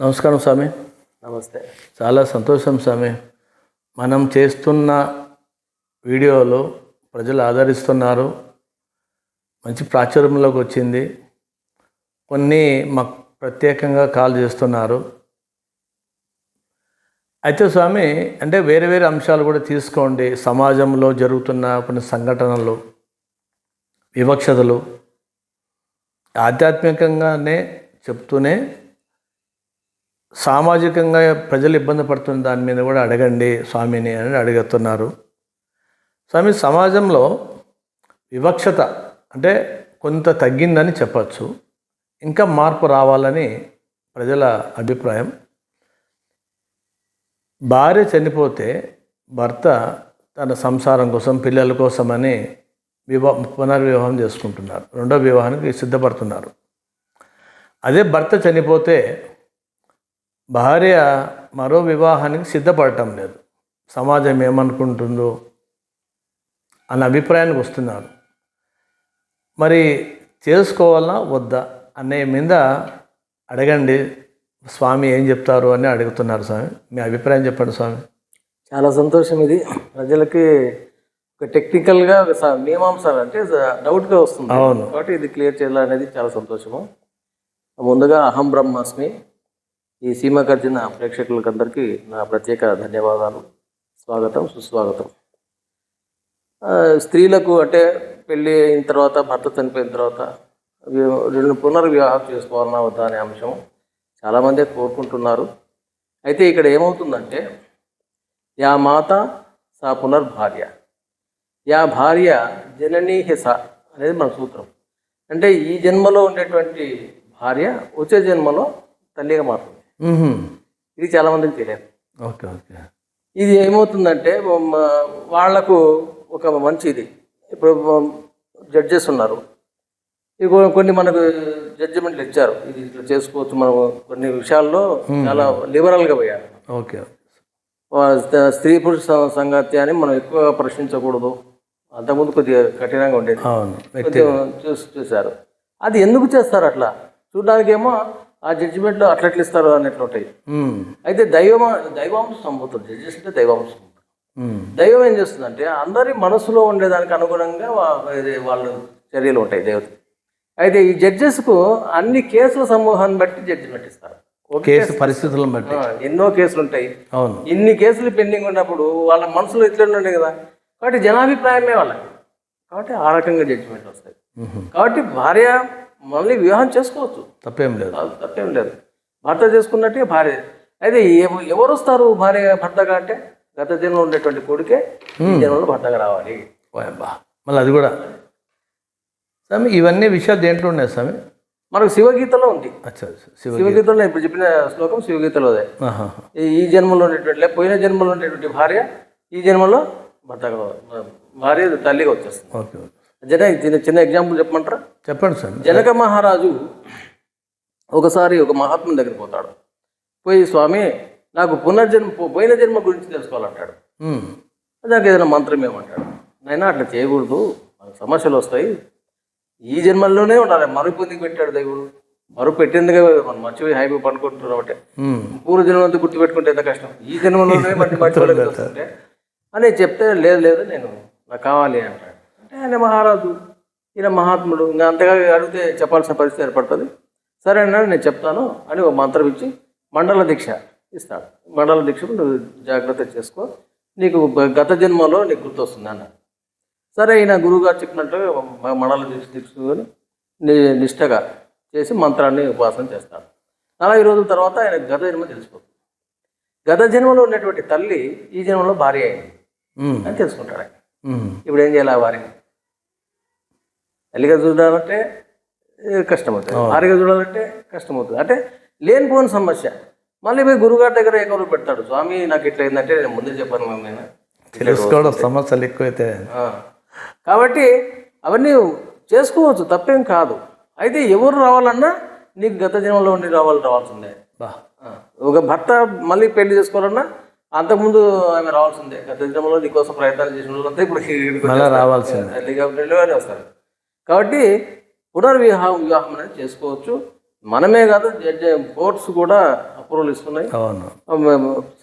నమస్కారం స్వామి. నమస్తే. చాలా సంతోషం స్వామి. మనం చేస్తున్న వీడియోలు ప్రజలు ఆదరిస్తున్నారు. మంచి ప్రాచుర్యంలోకి వచ్చింది. కొన్ని మాకు ప్రత్యేకంగా కాల్ చేస్తున్నారు. అయితే స్వామి అంటే వేరే వేరే అంశాలు కూడా తీసుకోండి. సమాజంలో జరుగుతున్న కొన్ని సంఘటనలు వివక్షతలు ఆధ్యాత్మికంగానే చెప్తూనే సామాజికంగా ప్రజలు ఇబ్బంది పడుతున్న దాని మీద కూడా అడగండి స్వామిని అని అడుగుతున్నారు. స్వామి సమాజంలో వివక్షత అంటే కొంత తగ్గిందని చెప్పచ్చు. ఇంకా మార్పు రావాలని ప్రజల అభిప్రాయం. భార్య చనిపోతే భర్త తన సంసారం కోసం పిల్లల కోసమని వివా పునర్వివాహం చేసుకుంటున్నారు. రెండో వివాహానికి సిద్ధపడుతున్నారు. అదే భర్త చనిపోతే భార్య మరో వివాహానికి సిద్ధపడటం లేదు. సమాజం ఏమనుకుంటుందో అన్న అభిప్రాయానికి వస్తున్నారు. మరి చేసుకోవాలా వద్దా అనే మీద అడగండి స్వామి ఏం చెప్తారు అని అడుగుతున్నారు స్వామి. మీ అభిప్రాయం చెప్పండి స్వామి. చాలా సంతోషం ఇది. ప్రజలకి ఒక టెక్నికల్గా ఒక స- మీమాంస అంటే డౌట్గా వస్తుంది. అవును. కాబట్టి ఇది క్లియర్ చేయాలనేది చాలా సంతోషము. ముందుగా అహం బ్రహ్మాస్మి. ఈ సీమకర్జున ప్రేక్షకులకు అందరికీ నా ప్రత్యేక ధన్యవాదాలు. స్వాగతం సుస్వాగతం. స్త్రీలకు అంటే పెళ్ళి అయిన తర్వాత భర్త చనిపోయిన తర్వాత రెండు పునర్వివాహం చేసుకోవాలన్నా వద్దా అనే అంశం చాలామంది కోరుకుంటున్నారు. అయితే ఇక్కడ ఏమవుతుందంటే యా మాత సా పునర్భార్య. యా భార్య జననీ స అనేది మన సూత్రం. అంటే ఈ జన్మలో ఉండేటువంటి భార్య వచ్చే జన్మలో తల్లిగా మారుతుంది. ఇది చాలామందికి తెలియదు. Okay okay. ఇది ఏమవుతుందంటే వాళ్ళకు ఒక మంచిది ఇప్పుడు జడ్జెస్ ఉన్నారు. కొన్ని మనకు జడ్జిమెంట్లు ఇచ్చారు. ఇది ఇట్లా చేసుకోవచ్చు మనం కొన్ని విషయాల్లో చాలా లిబరల్గా పోయారు. ఓకే. స్త్రీ పురుష సంగత్యాన్ని మనం ఎక్కువ ప్రశ్నించకూడదు. అంతకుముందు కొద్దిగా కఠినంగా ఉండేది. చూసి చూశారు. అది ఎందుకు చేస్తారు అట్లా? చూడడానికేమో ఆ జడ్జిమెంట్లో అట్లా ఎట్లా ఇస్తారు అన్నట్లు ఉంటాయి. అయితే దైవం దైవాంశం సంబోతుంది జడ్జెస్ అంటే దైవాంశం. దైవం ఏం చేస్తుందంటే అందరి మనసులో ఉండేదానికి అనుగుణంగా వాళ్ళ చర్యలు ఉంటాయి దేవత. అయితే ఈ జడ్జెస్కు అన్ని కేసుల సమూహాన్ని బట్టి జడ్జిమెంట్ ఇస్తారు కేసు పరిస్థితులను బట్టి. ఎన్నో కేసులు ఉంటాయి. అవును. ఇన్ని కేసులు పెండింగ్ ఉన్నప్పుడు వాళ్ళ మనసులో ఇట్లా ఉండే కదా. కాబట్టి జనాభిప్రాయమే వాళ్ళకి. కాబట్టి ఆ రకంగా జడ్జిమెంట్ వస్తాయి. కాబట్టి భార్య మళ్ళీ వివాహం చేసుకోవచ్చు. తప్పేం లేదు. తప్పేం లేదు. భర్త చేసుకున్నట్టే భార్య. అయితే ఎవ- ఎవరు వస్తారు భార్య భర్తగా అంటే? గత జన్మలో ఉండేటువంటి కొడుకే ఈ జన్మలో భర్తగా రావాలి. ఓయబ్బా మళ్ళీ అది కూడా. స్వామి ఇవన్నీ విషయాలు దేంట్లో ఉన్నాయి స్వామి? మనకు శివగీతలో ఉంది. శివగీతలో ఇప్పుడు చెప్పిన శ్లోకం శివగీతలోదే. ఆహా. ఈ- జన్మలో ఉండేటువంటి లేక పోయిన జన్మలో ఉండేటువంటి భార్య ఈ జన్మలో భర్తగా భార్య తల్లిగా వచ్చేస్తుంది. Okay okay. జన చిన్న చిన్న ఎగ్జాంపుల్ చెప్పమంటారా? చెప్పండి స్వామి జనక మహారాజు ఒకసారి ఒక మహాత్ముని దగ్గరికి పోతాడు. పోయి స్వామి నాకు పునర్జన్మ పోయిన జన్మ గురించి తెలుసుకోవాలంటాడు. దానికి ఏదైనా మంత్రం ఏమంటాడు? నైనా అట్లా చేయకూడదు. మనకు సమస్యలు వస్తాయి. ఈ జన్మల్లోనే ఉండాలి. మరుపు ఎందుకు పెట్టాడు దేవుడు? మరుపు పెట్టేందుకే మనం మర్చిపోయి హైవే పనుకుంటున్నాం అంటే. పూర్వ జన్మ అంతా గుర్తుపెట్టుకుంటే ఎంత కష్టం? ఈ జన్మలోనే మట్టి మర్చిపోలేదు వస్తుంటే అని చెప్తే లేదు లేదు నేను నాకు కావాలి అంటాడు. అంటే ఆయన మహారాజు ఈయన మహాత్ముడు. ఇంకా అంతగా అడిగితే చెప్పాల్సిన పరిస్థితి ఏర్పడుతుంది. సరే అన్నాడు నేను చెప్తాను అని ఒక మంత్రం ఇచ్చి మండల దీక్ష ఇస్తాడు. మండల దీక్ష నువ్వు జాగ్రత్త చేసుకో. నీకు గత జన్మలో నీకు గుర్తొస్తుంది అన్నాడు సరే ఈయన గురువుగారు చెప్పినట్టుగా మ- మండల దీక్ష తీసుకొని నిష్టగా చేసి మంత్రాన్ని ఉపాసన చేస్తాడు. నలభై రోజుల తర్వాత ఆయన గత జన్మ తెలిసిపోతుంది. గత జన్మలో ఉన్నటువంటి తల్లి ఈ జన్మలో భార్య అయింది. అని తెలుసుకుంటాడు ఆయన. ఇప్పుడు ఏం చేయాలి ఆ భార్య తల్లిగా చూడాలంటే ఏ, కష్టమవుతుంది. భార్యగా చూడాలంటే కష్టమవుతుంది. అంటే లేనిపోని సమస్య. మళ్ళీ పోయి గురుగారి దగ్గర ఏ కబురు పెడతాడు స్వామి నాకు ఇట్లా అయిందంటే నేను ముందే చెప్పాను మేము నేను తెలుసుకోవడం సమస్యలు ఎక్కువైతే. కాబట్టి అవన్నీ చేసుకోవచ్చు తప్పేం కాదు. అయితే ఎవరు రావాలన్నా నీకు గత జన్మలో ఉండి రావాలి రావాల్సిందే. ఒక భర్త మళ్ళీ పెళ్ళి చేసుకోవాలన్నా అంతకుముందు ఆమె రావాల్సిందే. గత జన్మలో నీకోసం ప్రయత్నాలు చేసిన వాళ్ళంతా ఇప్పుడు రావాల్సిందే. ఉండేవారే వస్తారు. కాబట్టి పునర్వివాహం వివాహం అనేది చేసుకోవచ్చు. మనమే కాదు జడ్జి కోర్ట్స్ కూడా అప్రూవల్ ఇస్తున్నాయి.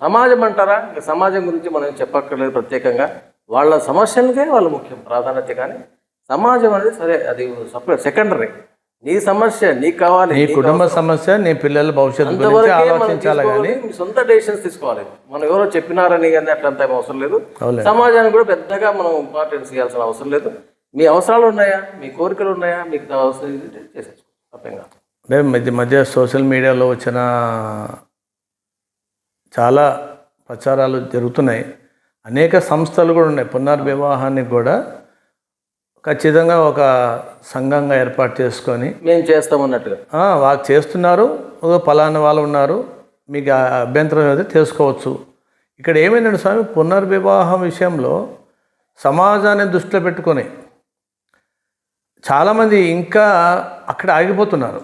సమాజం అంటారా? ఇంకా సమాజం గురించి మనం చెప్పక్కర్లేదు ప్రత్యేకంగా. వాళ్ళ సమస్యలకే వాళ్ళు ముఖ్యం ప్రాధాన్యత కానీ. సమాజం అనేది సరే అది సపరేట్ సెకండరీ. నీ సమస్య నీకు కావాలి నీ కుటుంబ సమస్య నీ పిల్లల భవిష్యత్తు గురించి ఆలోచించాలి కానీ. సొంత డెసిషన్స్ తీసుకోవాలి. మనం ఎవరో చెప్పినారని కానీ అట్లంత అవసరం లేదు. సమాజానికి కూడా పెద్దగా మనం ఇంపార్టెన్స్ ఇవ్వాల్సిన అవసరం లేదు. మీ అవసరాలు ఉన్నాయా? మీ కోరికలు ఉన్నాయా? మీకు అవసరం చేసేసుకో. అంటే మధ్య మధ్య సోషల్ మీడియాలో వచ్చిన చాలా ప్రచారాలు జరుగుతున్నాయి. అనేక సంస్థలు కూడా ఉన్నాయి. పునర్వివాహానికి కూడా ఖచ్చితంగా ఒక సంఘంగా ఏర్పాటు చేసుకొని మేము చేస్తామన్నట్టుగా వాళ్ళు చేస్తున్నారు. పలానా వాళ్ళు ఉన్నారు. మీకు అభ్యంతరం అయితే చేసుకోవచ్చు ఇక్కడ ఏమైందంటే స్వామి పునర్వివాహం విషయంలో సమాజాన్ని దృష్టిలో పెట్టుకొని చాలామంది ఇంకా అక్కడ ఆగిపోతున్నారు.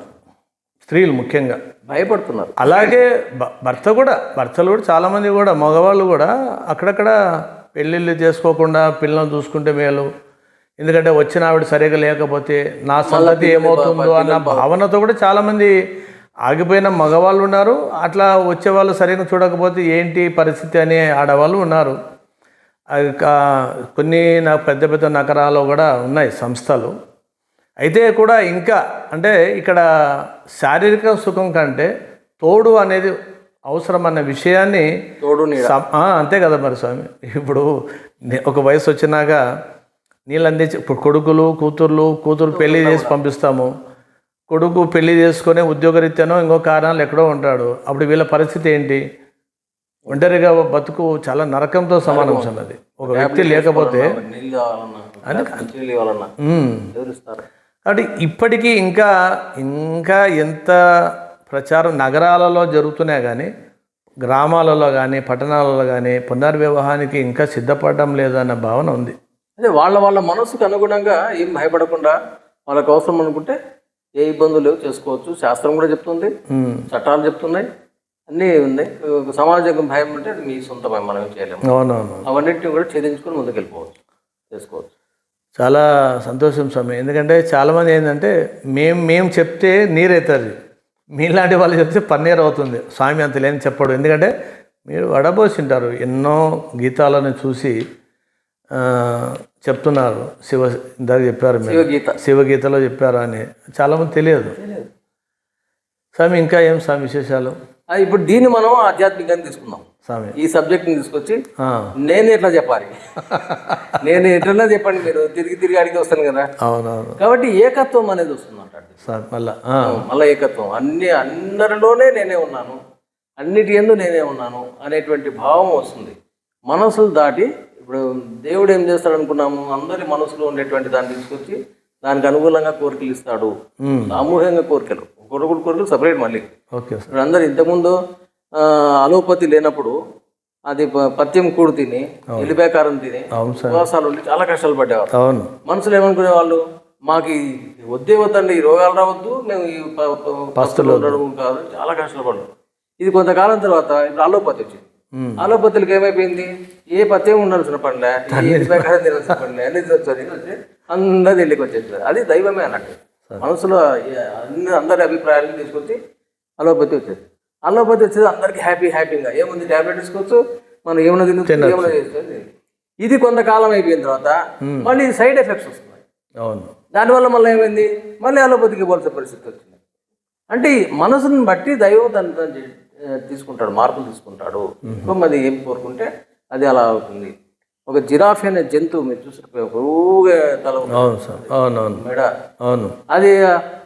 స్త్రీలు ముఖ్యంగా. భయపడుతున్నారు. అలాగే భర్త కూడా భర్తలు కూడా చాలామంది కూడా మగవాళ్ళు కూడా అక్కడక్కడ పెళ్ళిళ్ళు చేసుకోకుండా పిల్లల్ని చూసుకుంటే మేలు. ఎందుకంటే వచ్చిన ఆవిడ సరిగా లేకపోతే నా సంగతి ఏమవుతుందో అన్న భావనతో కూడా చాలామంది ఆగిపోయిన మగవాళ్ళు ఉన్నారు. అట్లా వచ్చే వాళ్ళు సరిగా చూడకపోతే ఏంటి పరిస్థితి అనే ఆడవాళ్ళు ఉన్నారు. కొన్ని నా పెద్ద పెద్ద నగరాల్లో కూడా ఉన్నాయి సంస్థలు. అయితే కూడా ఇంకా అంటే ఇక్కడ శారీరక సుఖం కంటే తోడు అనేది అవసరం అన్న విషయాన్ని తోడు అంతే కదా మరి స్వామి. ఇప్పుడు ఒక వయసు వచ్చినాక నీళ్ళు అందించి ఇప్పుడు కొడుకులు కూతుర్లు కూతురు పెళ్ళి చేసి పంపిస్తాము. కొడుకు పెళ్ళి చేసుకొని ఉద్యోగరీత్యానో ఇంకో కారణాలు ఎక్కడో ఉంటాడు. అప్పుడు వీళ్ళ పరిస్థితి ఏంటి? ఒంటరిగా బతుకు చాలా నరకంతో సమానం అది. ఒక వ్యక్తి లేకపోతే కాబట్టి ఇప్పటికీ ఇంకా ఇంకా ఎంత ప్రచారం నగరాలలో జరుగుతున్నాయి కానీ గ్రామాలలో కానీ పట్టణాలలో కానీ పునర్వివాహానికి ఇంకా సిద్ధపడడం లేదన్న భావన ఉంది. అదే వాళ్ళ వాళ్ళ మనసుకు అనుగుణంగా ఏం భయపడకుండా వాళ్ళకి అవసరం అనుకుంటే ఏ ఇబ్బందులు లేవు చేసుకోవచ్చు. శాస్త్రం కూడా చెప్తుంది చట్టాలు చెప్తున్నాయి అన్నీ ఉన్నాయి. సమాజం భయం అంటే అది మీ సొంతమే మనం చేయలేము. అవన్నిటిని కూడా ఛేదించుకొని ముందుకు వెళ్ళిపోవచ్చు చేసుకోవచ్చు. చాలా సంతోషం స్వామి. ఎందుకంటే చాలామంది ఏంటంటే మేము మేము చెప్తే నీరైతుంది మీలాంటి వాళ్ళు చెప్తే పన్నీర్ అవుతుంది. స్వామి అంత లేని చెప్పడు. ఎందుకంటే మీరు వడబోసింటారు. ఎన్నో గీతాలను చూసి చెప్తున్నారు. శివ ఇందాక చెప్పారు మీరు. శివగీత. శివగీతలో చెప్పారు అని. చాలామంది తెలియదు. స్వామి ఇంకా ఏం స్వామి విశేషాలు? ఇప్పుడు దీన్ని మనం ఆధ్యాత్మికంగా తీసుకుందాం. స్వామి ఈ సబ్జెక్ట్ని తీసుకొచ్చి నేను ఎట్లా చెప్పాలి? నేను ఎట్లా చెప్పండి మీరు తిరిగి తిరిగి అడిగి వస్తాను కదా. అవునవును. కాబట్టి ఏకత్వం అనేది వస్తుంది అంటాడు స్వామి మళ్ళా ఆ, మళ్ళీ ఏకత్వం. అన్ని అందరిలోనే నేనే ఉన్నాను అన్నిటి ఎందు నేనే ఉన్నాను అనేటువంటి భావం వస్తుంది. మనసులు దాటి ఇప్పుడు దేవుడు ఏం చేస్తాడు అనుకున్నాము అందరి మనసులో ఉండేటువంటి దాన్ని తీసుకొచ్చి దానికి అనుకూలంగా కోరికలు ఇస్తాడు. సామూహికంగా కోరికలు. ఒకరొకరు కోరికలు సపరేట్ మళ్ళీ. ఓకే ఇప్పుడు అందరు ఇంతకుముందు అలోపతి లేనప్పుడు అది పత్యం కూడు తిని ఎలిబేకారం తిని ఉపవాసాలు ఉండి చాలా కష్టాలు పడేవారు అవును. మనుషులు ఏమనుకునే వాళ్ళు మాకు వద్దే వద్దండి ఈ రోగాలు రావద్దు మేము ఈ పస్తులు ఉండడం కాదు చాలా కష్టాలు పడ్డాం ఇది కొంతకాలం తర్వాత ఇప్పుడు అలోపతి వచ్చింది. అలోపతులకు ఏమైపోయింది? ఏ పత్యం ఉండాల్సిన పనిలే ప్రకారం తినాల్సిన పనిలే తినొచ్చు అందరి ఇళ్ళకి వచ్చేస్తుంది అది దైవమే అన్నట్టు. మనసులో అందరి అభిప్రాయాలను తీసుకొచ్చి అలోపతి వచ్చేది అలోపతి వచ్చేది అందరికి హ్యాపీ హ్యాపీగా ఏముంది టాబ్లెట్ తీసుకోవచ్చు మనం ఏమైనా తినొచ్చు ఏమైనా చేసుకోవచ్చు ఇది కొంతకాలం అయిపోయిన తర్వాత మళ్ళీ సైడ్ ఎఫెక్ట్స్ వస్తున్నాయి. అవును. దానివల్ల మళ్ళీ ఏమైంది? మళ్ళీ అలోపతికి పోవాల్సిన పరిస్థితి వచ్చింది. అంటే మనసుని బట్టి దైవం తను తీసుకుంటాడు మార్పులు తీసుకుంటాడు. అది ఏం కోరుకుంటే అది అలా అవుతుంది. ఒక జిరాఫ్ అనే జంతువు మీరు ఊగే తల అవును సార్. అవునవును. మెడ. అవును. అది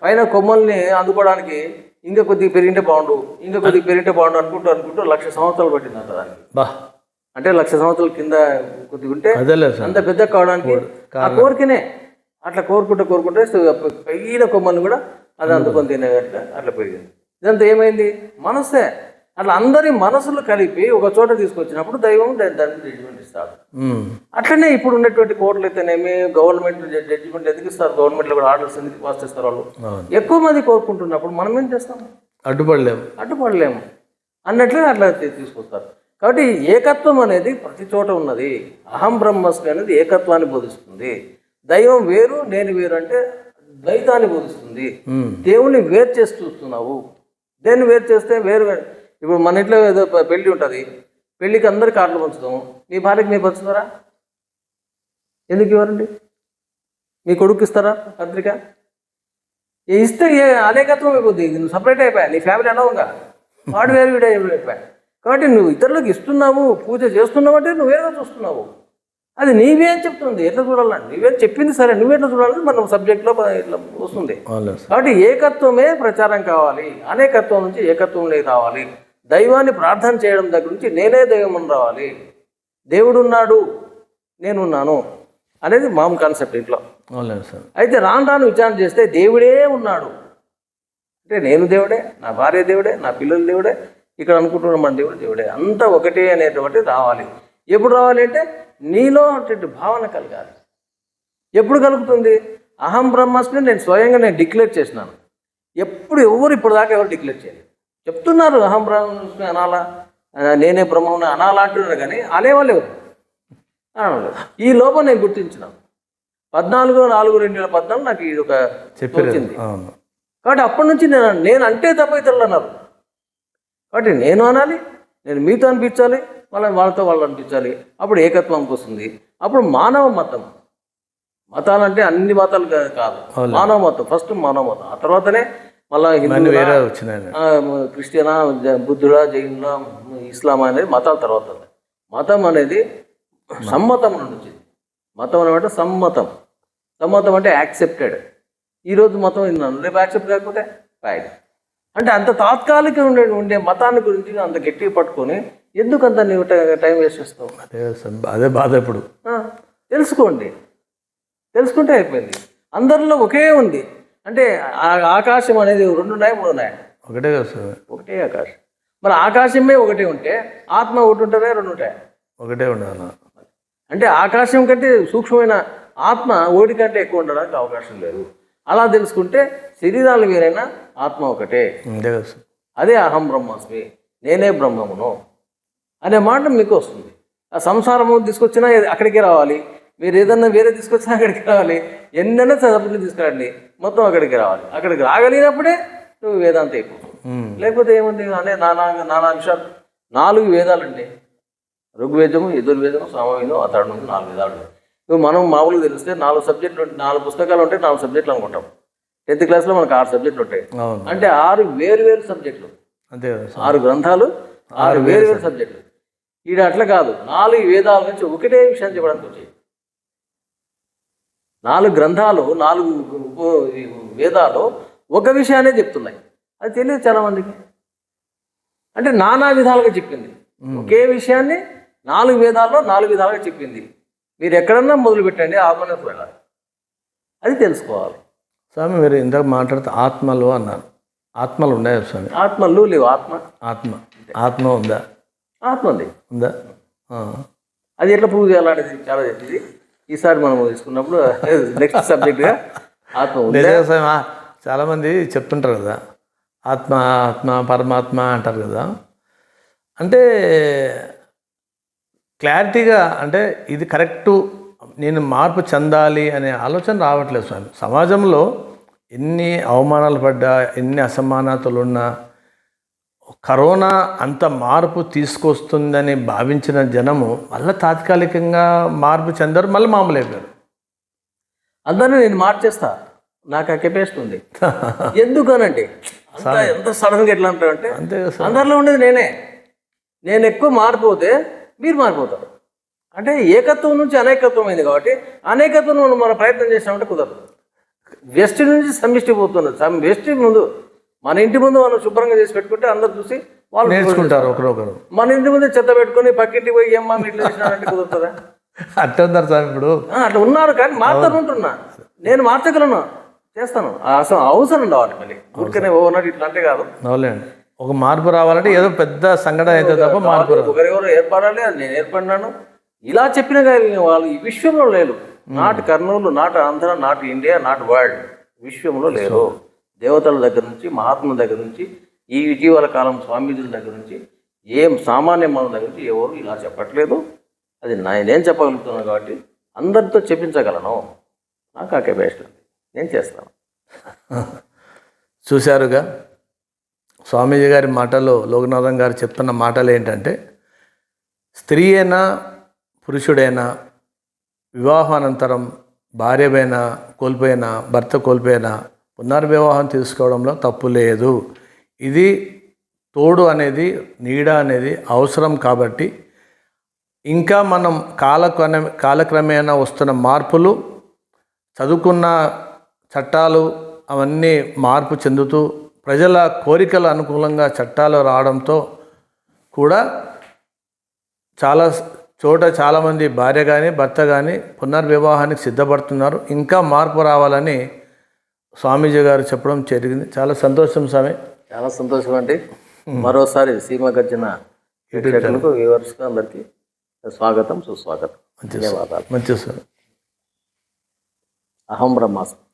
పైన కొమ్మల్ని అందుకోవడానికి ఇంకా కొద్దిగా పెరిగింటే బాగుండు ఇంకా కొద్దిగా పెరిగింటే బాగుండు అనుకుంటూ అనుకుంటూ లక్ష సంవత్సరాలు పట్టిందంట దానికి. బా. అంటే లక్ష సంవత్సరాల కింద కొద్దిగా ఉంటే అంత పెద్ద కావడానికి ఆ కోరికనే. అట్లా కోరుకుంటూ కోరుకుంటే పైన కొమ్మలు కూడా అది అందుకొని తినేటట్టు అట్లా పెరిగింది. ఇదంతా ఏమైంది? మనసే అట్లా అందరి మనసులు కలిపి ఒక చోట తీసుకొచ్చినప్పుడు దైవం దాన్ని జడ్జిమెంట్ ఇస్తాడు. అట్లనే ఇప్పుడు ఉన్నటువంటి కోర్టులు అయితేనేమి గవర్నమెంట్ జడ్జిమెంట్ ఎందుకు ఇస్తారు గవర్నమెంట్లో కూడా ఆర్డర్స్ ఎందుకు పాస్ చేస్తారు వాళ్ళు? ఎక్కువ మంది కోరుకుంటున్నప్పుడు మనం ఏం చేస్తాం? అడ్డుపడలేము. అడ్డుపడలేము. అన్నట్లే అట్లా తీసుకొస్తారు. కాబట్టి ఏకత్వం అనేది ప్రతి చోట ఉన్నది. అహం బ్రహ్మస్మి అనేది ఏకత్వాన్ని బోధిస్తుంది. దైవం వేరు నేను వేరు అంటే ద్వైతాన్ని బోధిస్తుంది. దేవుణ్ణి వేరు చేసి చూస్తున్నావు దేన్ని వేరు చేస్తే వేరు వేరు. ఇప్పుడు మన ఇంట్లో ఏదో పె- పెళ్ళి ఉంటుంది. పెళ్ళికి అందరు కార్డులు పంచుతాం మీ భార్యకి మీరు పంచుతారా? ఎందుకు ఇవ్వరండి? మీ కొడుకు ఇస్తారా పత్రిక? ఏ ఇస్తే ఏ అనేకత్వం అయిపోద్ది నువ్వు సపరేట్ అయిపోయా? నీ ఫ్యామిలీ అనవుగా వాడు వేరు వీడు అయిపోయా? కాబట్టి నువ్వు ఇతరులకు ఇస్తున్నావు పూజ చేస్తున్నావు అంటే నువ్వేదో చూస్తున్నావు. అది నీవేం చెప్తుంది. ఎట్లా చూడాలని? నువ్వేం చెప్పింది సరే నువ్వెట్లా చూడాలని మన సబ్జెక్ట్లో ఇట్లా వస్తుంది. కాబట్టి ఏకత్వమే ప్రచారం కావాలి. అనేకత్వం నుంచి ఏకత్వంలోకి రావాలి. దైవాన్ని ప్రార్థన చేయడం దగ్గర నుంచి నేనే దైవం రావాలి. దేవుడున్నాడు నేనున్నాను అనేది మామూలు కాన్సెప్ట్ ఇంట్లో. సార్. అయితే రాను రాను విచారణ చేస్తే దేవుడే ఉన్నాడు. అంటే నేను దేవుడే నా భార్య దేవుడే నా పిల్లలు దేవుడే ఇక్కడ అనుకుంటున్న మన దేవుడు దేవుడే. అంతా ఒకటే అనేటువంటి రావాలి. ఎప్పుడు రావాలి అంటే నీలో అటువంటి భావన కలగాలి. ఎప్పుడు కలుగుతుంది? అహం బ్రహ్మాస్మి నేను స్వయంగా నేను డిక్లేర్ చేసినాను. ఎప్పుడు ఎవరు ఇప్పుడు దాకా ఎవరు డిక్లేర్ చేయలేదు. చెప్తున్నారు అహం బ్రహ్మాస్మి అనాలా. నేనే బ్రహ్మం అనాలా అంటున్నారు కానీ అనేవాళ్ళు ఎవరు? అనలేదు. ఈ లోపం నేను గుర్తించినాను పద్నాలుగు నాలుగు రెండు వేల పద్నాలుగు నాకు ఇది ఒక అవును. కాబట్టి అప్పటి నుంచి నేను నేను అంటే తప్ప ఇతరులు అన్నారు. కాబట్టి నేను అనాలి నేను మీతో అనిపించాలి వాళ్ళని వాళ్ళతో వాళ్ళు అనిపించాలి. అప్పుడు ఏకత్వంకి వస్తుంది. అప్పుడు మానవ మతం. మతాలు అంటే అన్ని మతాలు కాదు. మానవ మతం. ఫస్ట్ మానవ మతం. ఆ తర్వాతనే మళ్ళా వేరే క్రిస్టియనా బుద్ధుడా జైనులా ఇస్లాం అనేది మతాల తర్వాత. మతం అనేది సమ్మతం నుండి వచ్చింది. మతం అనమాట సమ్మతం. సమ్మతం అంటే యాక్సెప్టెడ్. ఈరోజు మతం విన్నాను రేపు యాక్సెప్ట్ కాకపోతే రాయదు. అంటే అంత తాత్కాలిక ఉండే ఉండే మతాన్ని గురించి అంత గట్టిగా పట్టుకొని ఎందుకు అంత నీవు టై- వేస్ట్ చేస్తావు? అదే అదే బాధ ఇప్పుడు. ఆ, తెలుసుకోండి. తెలుసుకుంటే అయిపోయింది. అందరిలో ఒకే ఉంది. అంటే ఆకాశం అనేది రెండు ఉన్నాయి మూడు ఉన్నాయి ఒకటే కదా సార్. ఒకటే ఆకాశం. మరి ఆకాశమే ఒకటి ఉంటే ఆత్మ ఒకటి ఉంటుందా రెండు ఉంటాయి ఒకటే ఉండాలి. అంటే ఆకాశం కంటే సూక్ష్మమైన ఆత్మ ఒకటి కంటే ఎక్కువ ఉండడానికి అవకాశం లేదు. అలా తెలుసుకుంటే శరీరాలు వేరైనా ఆత్మ ఒకటే. అదే అహం బ్రహ్మాస్మి నేనే బ్రహ్మమును అనే మాట మీకు వస్తుంది. ఆ సంసారము తీసుకొచ్చినా అక్కడికి రావాలి. మీరు ఏదన్నా వేరే తీసుకొచ్చినా అక్కడికి రావాలి. ఎన్నైనా సభ్యులు తీసుకురండి. మొత్తం అక్కడికి రావాలి. అక్కడికి రాగలిగినప్పుడే నువ్వు వేదాంత అయిపోతావు. లేకపోతే ఏముంది? అనే నానా నానా అంశాలు. నాలుగు వేదాలండి. ఋగ్వేదము యజుర్వేదము సామవేదం అతడు నాలుగు వేదాలు. ఉన్నాయి. ఇవి మనం మామూలుగా తెలిస్తే నాలుగు సబ్జెక్టులు నాలుగు పుస్తకాలు ఉంటాయి నాలుగు సబ్జెక్టులు అనుకుంటాం. టెన్త్ క్లాస్లో మనకు ఆరు సబ్జెక్టులు ఉంటాయి. అంటే ఆరు వేరు వేరు సబ్జెక్టులు. అంతే ఆరు గ్రంథాలు ఆరు వేరు వేరు సబ్జెక్టులు. ఈడ అట్లా కాదు. నాలుగు వేదాల నుంచి ఒకటే విషయం చెప్పడానికి వచ్చాయి. నాలుగు గ్రంథాలు నాలుగు వేదాలు ఒక విషయాన్ని చెప్తున్నాయి. అది తెలియదు చాలా మందికి. అంటే నానా విధాలుగా చెప్పింది. ఒకే విషయాన్ని నాలుగు వేదాల్లో నాలుగు విధాలుగా చెప్పింది. మీరు ఎక్కడన్నా మొదలు పెట్టండి ఆత్మలోకి వెళ్ళాలి అది తెలుసుకోవాలి. స్వామి మీరు ఇందాక మాట్లాడితే ఆత్మలు అన్నారు. ఆత్మలు ఉన్నాయా స్వామి? ఆత్మలు లేవు. ఆత్మ. ఆత్మ. ఆత్మ ఉందా? ఆత్మ ఉంది. ఉందా. అది ఎట్లా ప్రూవ్ చేయాలనేది చాలా చెప్పింది ఈసారి మనం తీసుకున్నప్పుడు నెక్స్ట్ సబ్జెక్ట్గా ఆత్మ ఉంది? చాలామంది చెప్తుంటారు కదా ఆత్మ ఆత్మ పరమాత్మ అంటారు కదా. అంటే క్లారిటీగా అంటే ఇది కరెక్టు నేను మార్పు చెందాలి అనే ఆలోచన రావట్లేదు స్వామి. సమాజంలో ఎన్ని అవమానాలు పడ్డా ఎన్ని అసమానతలు ఉన్నా కరోనా అంత మార్పు తీసుకొస్తుందని భావించిన జనము మళ్ళీ తాత్కాలికంగా మార్పు చెందారు మళ్ళీ మామూలు అయిపోయారు. అందరినీ నేను మార్చేస్తా. నాకు ఆ కెపాసిటీ ఉంది. ఎందుకనండి ఎంత సడన్గా ఎట్లా అంటారంటే అందరిలో ఉండేది నేనే. నేను ఎక్కువ మారిపోతే మీరు మారిపోతారు. అంటే ఏకత్వం నుంచి అనేకత్వం అయింది కాబట్టి అనేకత్వం మనం ప్రయత్నం చేసామంటే కుదరదు. వెస్ట్ నుంచి సమిష్టి పోతున్నది సమ్ వెస్ట్ ముందు మన ఇంటి ముందు మనం శుభ్రంగా చేసి పెట్టుకుంటే అందరు చూసి వాళ్ళు నేర్చుకుంటారు ఒకరొకరు. మన ఇంటి ముందు చెత్త పెట్టుకొని పక్కింటికి పోయి ఏమ్మా ఇట్లా చేసినారంటే కుదురుతుందా? అట్లా ఉన్నారు స్వామి ఇప్పుడు. అట్లా ఉన్నారు కానీ మారుతాను ఉంటున్నా. నేను మార్చగలను చేస్తాను. ఆ అసలు అవసరం రావాలి మళ్ళీ. ఊరికనే ఓనర్ ఇట్లా అంటే కాదు. ఒక మార్పు రావాలంటే ఏదో పెద్ద సంఘటన అయితే తప్ప మార్పు ఒకరెవరు ఏర్పడాలి అది నేను ఏర్పడినాను. ఇలా చెప్పిన కానీ వాళ్ళు ఈ విశ్వంలో లేరు. నాటి కర్నూలు నాటి ఆంధ్ర నాటి ఇండియా నాటి వరల్డ్ విశ్వంలో లేరు. దేవతల దగ్గర నుంచి మహాత్ముల దగ్గర నుంచి ఈ ఇటీవల కాలం స్వామీజీల దగ్గర నుంచి ఏం సామాన్య మన దగ్గర నుంచి ఎవరు ఇలా చెప్పట్లేదు. అది నా- నేను చెప్పగలుగుతున్నాను కాబట్టి అందరితో చెప్పించగలను. నాకు ఆ కెపాసిటీ నేను చేస్తాను. చూశారుగా? స్వామీజీ గారి మాటలో లోకనాథం గారు చెప్తున్న మాటలు ఏంటంటే స్త్రీ అయినా పురుషుడైనా వివాహానంతరం భార్యపైన కోల్పోయిన భర్త కోల్పోయిన పునర్వివాహం తీసుకోవడంలో తప్పు లేదు. ఇది తోడు అనేది నీడ అనేది అవసరం కాబట్టి ఇంకా మనం కాలక్రమ కాలక్రమేణా వస్తున్న మార్పులు చదువుకున్న చట్టాలు అవన్నీ మార్పు చెందుతూ ప్రజల కోరికల అనుకూలంగా చట్టాలు రావడంతో కూడా చాలా చోట చాలామంది భార్య కానీ భర్త కానీ పునర్వివాహానికి సిద్ధపడుతున్నారు. ఇంకా మార్పు రావాలని స్వామీజీ గారు చెప్పడం జరిగింది. చాలా సంతోషం స్వామి. చాలా సంతోషం అండి. మరోసారి సీమ గర్జన ప్రేక్షకులకు వ్యూవర్స్కి అందరికీ స్వాగతం సుస్వాగతం. ధన్యవాదాలు. మంచి సార్. అహం బ్రహ్మాస్మి